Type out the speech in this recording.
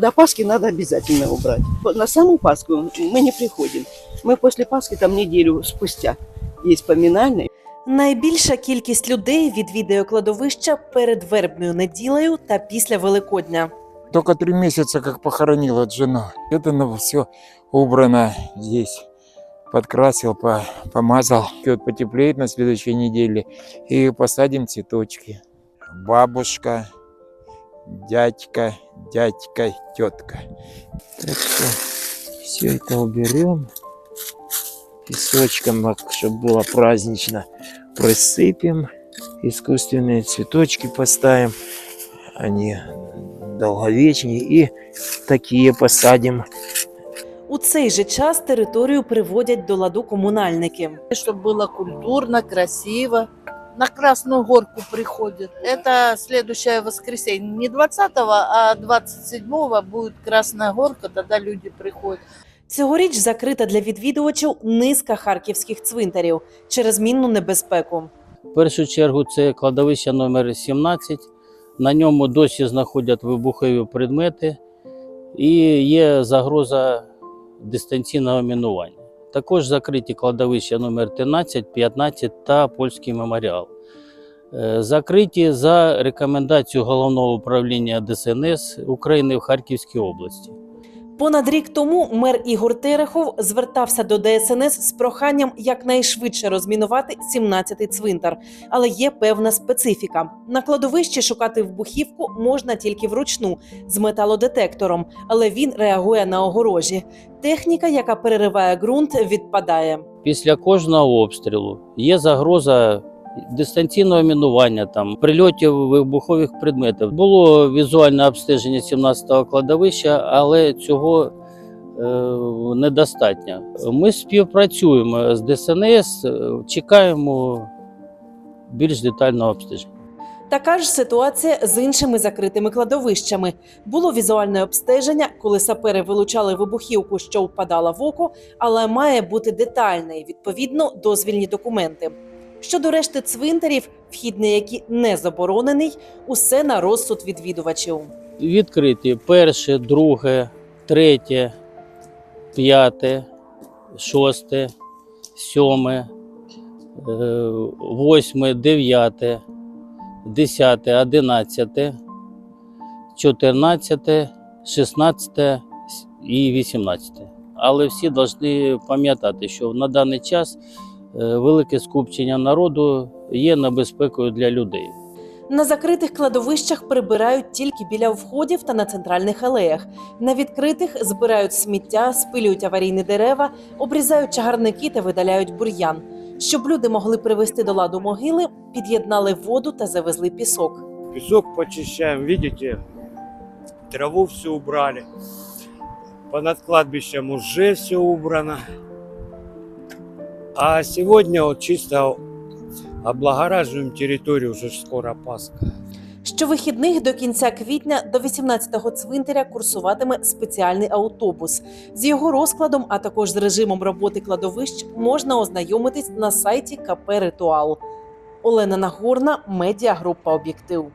До Пасхи надо обязательно убрать. На саму Пасху мы не приходим. Мы после Пасхи там неделю спустя есть поминальный. Найбільша кількість людей відвідує кладовища перед вербною неділею та після Великодня. Только три месяца как похоронил от жену. Это все убрано здесь. Подкрасил, по- помазал. Вот потеплеет на следующей неделе. И посадим цветочки. Бабушка, дядька, дядька, тетка. Так что все это уберем. Песочком, чтобы было празднично, присыпем. Искусственные цветочки поставим. Они долговечнее. И такие посадим. У цей же час територію приводять до ладу комунальники. чтобы было культурно, красиво. На Красную Горку приходят. Это следующее воскресенье. Не 20-го, а 27-го будет Красная Горка, тогда люди приходят. Цьогоріч закрита для відвідувачів низка харківських цвинтарів через мінну небезпеку. В першу чергу це кладовище номер 17. На ньому досі знаходять вибухові предмети і є загроза дистанційного мінування. Також закриті кладовища номер 13, 15 та польський меморіал. Е, Закриті за рекомендацією головного управління ДСНС України в Харківській області. Понад рік тому мер Ігор Терехов звертався до ДСНС з проханням якнайшвидше розмінувати 17-й цвинтар, але є певна специфіка. На кладовищі шукати вибухівку можна тільки вручну з металодетектором, але він реагує на огорожі. Техніка, яка перериває ґрунт, відпадає. Після кожного обстрілу є загроза дистанційного мінування, там прильотів вибухових предметів. Було візуальне обстеження 17-го кладовища, але цього е, недостатньо. Ми співпрацюємо з ДСНС, е, чекаємо більш детального обстеження. Така ж ситуація з іншими закритими кладовищами. Було візуальне обстеження, коли сапери вилучали вибухівку, що впадала в око, але має бути детальне і відповідно дозвільні документи. Щодо решти цвинтарів, вхід на які не заборонений, усе на розсуд відвідувачів. Відкриті перше, друге, третє, п'яте, шосте, сьоме, е, восьме, дев'яте, десяте, одинадцяте, чотирнадцяте, шістнадцяте і вісімнадцяте. Але всі повинні пам'ятати, що на даний час велике скупчення народу є небезпекою для людей. На закритих кладовищах прибирають тільки біля входів та на центральних алеях. На відкритих збирають сміття, спилюють аварійні дерева, обрізають чагарники та видаляють бур'ян. Щоб люди могли привести до ладу могили, під'єднали воду та завезли пісок. Песок почищаем, видите, траву все убрали. Понад кладбищем уже все убрано. А сегодня вот чисто облагораживаем территорию, уже ж скоро Пасха. Щовихідних до кінця квітня до 18-го цвинтаря курсуватиме спеціальний автобус. З його розкладом, а також з режимом роботи кладовищ, можна ознайомитись на сайті КП Ритуал. Олена Нагорна, медіагрупа Об'єктив.